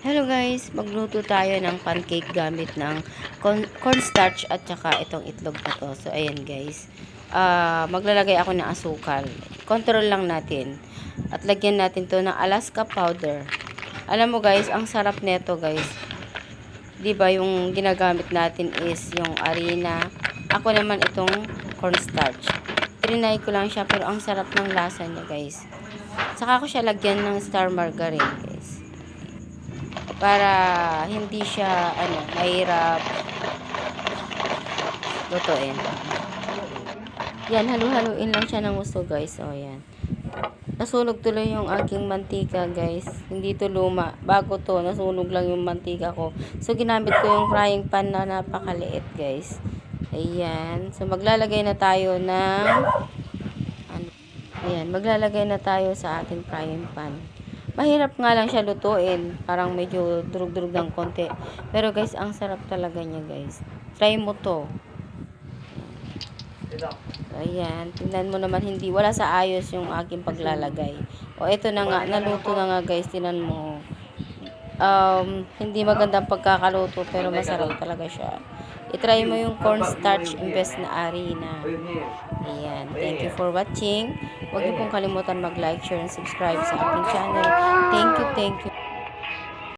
Hello guys, magluto tayo ng pancake gamit ng corn- cornstarch at saka itong itlog na to. So ayan guys, Ah, maglalagay ako ng asukal. Control lang natin. At lagyan natin to ng Alaska powder. Alam mo guys, ang sarap nito guys. 'Di ba yung ginagamit natin is yung harina. Ako naman itong cornstarch. Trinay ko lang siya pero ang sarap ng lasa niya guys. Saka ko siya lagyan ng star margarine para hindi siya ano mahirap lutuin. Yan, halu-haluin lang siya ng gusto guys. O yan. Nasunog tuloy yung aking mantika guys. Hindi to luma. Bago to, nasunog lang yung mantika ko. So ginamit ko yung frying pan na napakaliit guys. Ayan. So maglalagay na tayo ng ano, Ayan, maglalagay na tayo sa ating frying pan. Mahirap nga lang siya lutuin. Parang medyo durug-durug ng konti. Pero guys, ang sarap talaga niya guys. Try mo to. Ayan, tingnan mo naman hindi wala sa ayos yung aking paglalagay. O ito na nga, naluto na nga guys, tingnan mo. Um, hindi magandang pagkakaluto pero masarap talaga siya. I-try mo yung cornstarch imbes na harina. Ayan, thank you for watching. Huwag niyo pong kalimutan mag-like, share, and subscribe sa aking channel. Thank you, thank you.